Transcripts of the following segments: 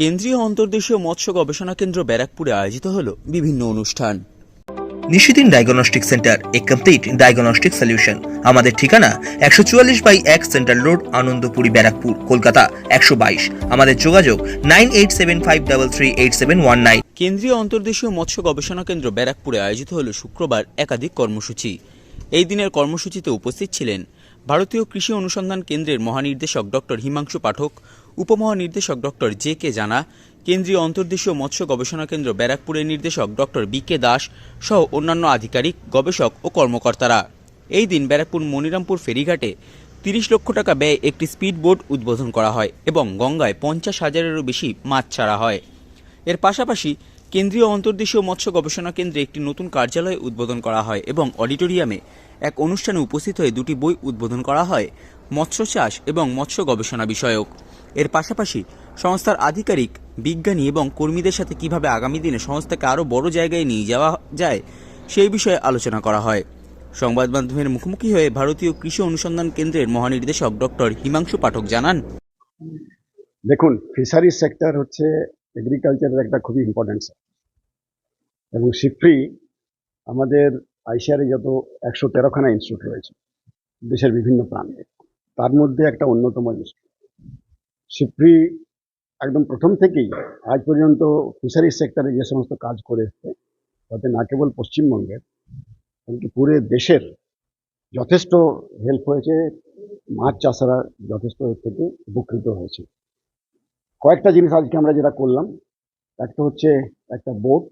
কেন্দ্রীয় অন্তর্দেশীয় মৎস্য গবেষণা কেন্দ্র ব্যারাকপুরে আয়োজিত হল বিভিন্ন অনুষ্ঠান। নিশিদিন ডায়াগনস্টিক সেন্টার এ কমপ্লিট ডায়াগনস্টিক সলিউশন। আমাদের ঠিকানা একশো চুয়াল্লিশ বাই এক সেন্ট্রাল রোড আনন্দপুরি ব্যারাকপুর কলকাতা একশো বাইশ। আমাদের যোগাযোগ nine eight seven five double three eight seven one nine. কেন্দ্রীয় অন্তর্দেশীয় মৎস্য গবেষণা কেন্দ্র ব্যারাকপুরে আয়োজিত হল শুক্রবার একাধিক কর্মসূচি। এই দিনের কর্মসূচিতে উপস্থিত ছিলেন ভারতীয় কৃষি অনুসন্ধান কেন্দ্রের মহানির্দেশক ডক্টর হিমাংশু পাঠক উপমহানির্দেশক ডক্টর জে কে জানা, কেন্দ্রীয় অন্তর্দেশীয় মৎস্য গবেষণা কেন্দ্র ব্যারাকপুরের নির্দেশক ডক্টর বি কে দাস সহ অন্যান্য আধিকারিক, গবেষক ও কর্মকর্তারা। এই দিন ব্যারাকপুর মনিরামপুর ফেরিঘাটে তিরিশ লক্ষ টাকা ব্যয়ে একটি স্পিড বোট উদ্বোধন করা হয় এবং গঙ্গায় পঞ্চাশ হাজারেরও বেশি মাছ ছাড়া হয়। এর পাশাপাশি কেন্দ্রীয় অন্তর্দেশীয় মৎস্য গবেষণা কেন্দ্রে একটি নতুন কার্যালয় উদ্বোধন করা হয় এবং অডিটোরিয়ামে এক অনুষ্ঠানে উপস্থিত হয়ে দুটি বই উদ্বোধন করা হয়, মৎস্য চাষ এবং মৎস্য গবেষণা বিষয়ক। এর পাশাপাশি সংস্থার আধিকারিক, বিজ্ঞানী এবং কর্মীদের সাথে কীভাবে আগামী দিনে সংস্থাকে আরও বড় জায়গায় নিয়ে যাওয়া যায় সেই বিষয়ে আলোচনা করা হয়। সংবাদ মাধ্যমের মুখোমুখি হয়ে ভারতীয় কৃষি অনুসন্ধান কেন্দ্রের মহানির্দেশক ডক্টর হিমাংশু পাঠক জানান। দেখুন ফিশারি সেক্টর হচ্ছে এগ্রিকালচারের একটা খুবই ইম্পর্টেন্ট সেক্টর এবং সিফ্রি আমাদের আইসিআরে যত একশো তেরোখানা ইনস্টিটিউট রয়েছে, দেশের বিভিন্ন প্রান্তে। তার মধ্যে একটা অন্যতম ইনস্টিটিউট সিফ্রি একদম প্রথম থেকেই আজ পর্যন্ত ফিশারিজ সেক্টরে যে সমস্ত কাজ করে এসছে, তাতে না কেবল পশ্চিমবঙ্গের এমনকি পুরো দেশের যথেষ্ট হেল্প হয়েছে, মাছ চাষারা যথেষ্ট থেকে উপকৃত হয়েছে। কয়েকটা জিনিস আজকে আমরা যেটা করলাম, একটা হচ্ছে একটা বোট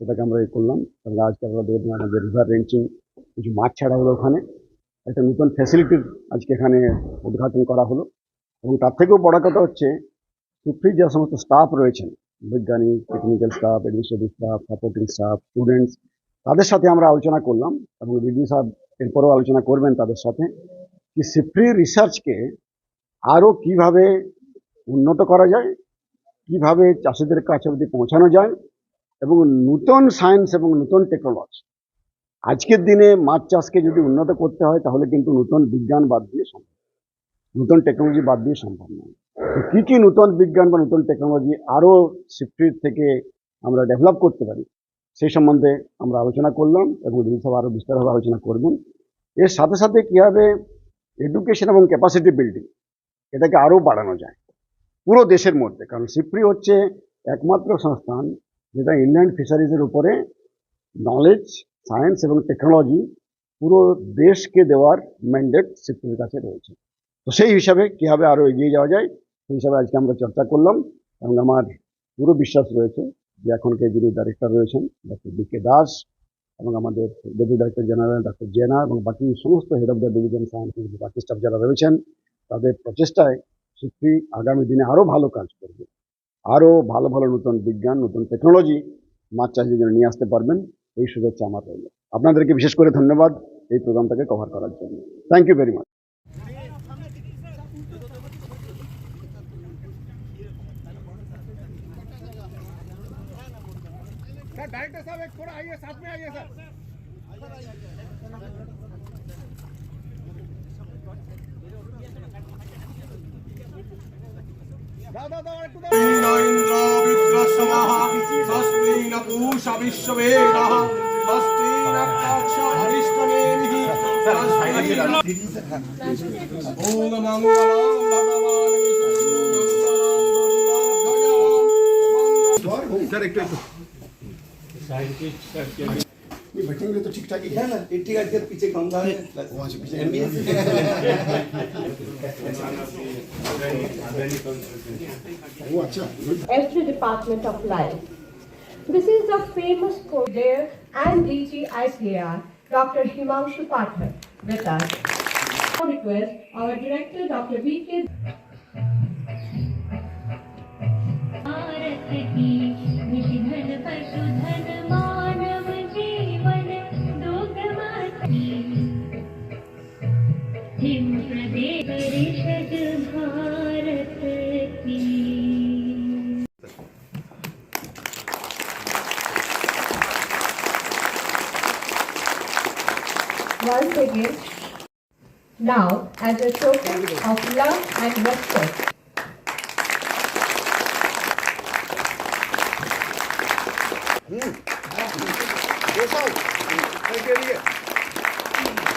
সেটাকে আমরা এই করলাম তাহলে আজকে আমরা দেখলাম আমাদের রিভার রেঞ্চিং কিছু মাছ ছাড়া হলো ওখানে। একটা নতুন ফ্যাসিলিটির আজকে এখানে উদ্ঘাটন করা হলো। এবং তার থেকেও বড় কথা হচ্ছে সুপ্রির যে সমস্ত স্টাফ রয়েছেন, বৈজ্ঞানিক technical staff administrative staff supporting staff students তাদের সাথে আমরা আলোচনা করলাম এবং দিদি সাহেব এরপরেও আলোচনা করবেন তাদের সাথে কি সিপ্রি রিসার্চকে আরও কীভাবে উন্নত করা যায়, কীভাবে চাষিদের কাছে অবধি পৌঁছানো যায় এবং নূতন সায়েন্স এবং নতুন টেকনোলজি আজকের দিনে মাছ চাষকে যদি উন্নত করতে হয়, তাহলে কিন্তু নতুন বিজ্ঞান বাদ দিয়ে সম্ভব। নতুন টেকনোলজি বাদ দিয়ে সম্ভব নয়। তো কী কী নতুন বিজ্ঞান বা নতুন টেকনোলজি আরও সিফ্রির থেকে আমরা ডেভেলপ করতে পারি, সেই সম্বন্ধে আমরা আলোচনা করলাম এবং দিদি আরও বিস্তারভাবে আলোচনা করবেন এর সাথে সাথে কীভাবে এডুকেশন এবং ক্যাপাসিটি বিল্ডিং এটাকে আরও বাড়ানো যায়, পুরো দেশের মধ্যে। কারণ সিপ্রি হচ্ছে একমাত্র সংস্থান যেটা ইনল্যান্ড ফিশারিজের উপরে নলেজ সায়েন্স এবং টেকনোলজি পুরো দেশকে দেওয়ার ম্যান্ডেট সিপ্রির কাছে রয়েছে। তো সেই হিসাবে কীভাবে আরও এগিয়ে যাওয়া যায়, সেই হিসাবে আজকে আমরা চর্চা করলাম এবং আমার পুরো বিশ্বাস রয়েছে যে এখনকে যিনি ডাইরেক্টর রয়েছেন ডক্টর বি কে দাস এবং আমাদের ডেপুটি ডাইরেক্টর জেনারেল ডক্টর জেনা এবং বাকি সমস্ত head of the division science বাকি স্টাফ যারা রয়েছেন, তাদের প্রচেষ্টায় সিপ্রি আগামী দিনে আরও ভালো কাজ করবে। আরও ভালো ভালো নতুন বিজ্ঞান, নতুন টেকনোলজি মাছ চাষিদের জন্য নিয়ে আসতে পারবেন। এই শুভেচ্ছা আমার রইল। আপনাদেরকে বিশেষ করে ধন্যবাদ এই প্রোগ্রামটাকে কভার করার জন্য। Thank you very much sir director साहब एक थोड़ा आइए साथ में आइए सर दाओ दाओ दाओ একটু দাও ইন্দ্র বিদ্রসমः স্বস্তি ন পূষা বিশ্ববেদः স্বস্তি নক্ষত্র হরিষ্টনেমিः স্বস্তি ওম মঙ্গলম ভগবান बैठेंगे तो ठीक ठाक ही है ना ठीक है पीछे गंगा है वहाँ से पीछे वो अच्छा good every department of life. This is the famous coder and DG ICAR, Dr. Himanshu Pathak, with us. I request our director, Dr. B.K. once again. Now, as a token of love and respect,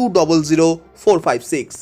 two double zero four five six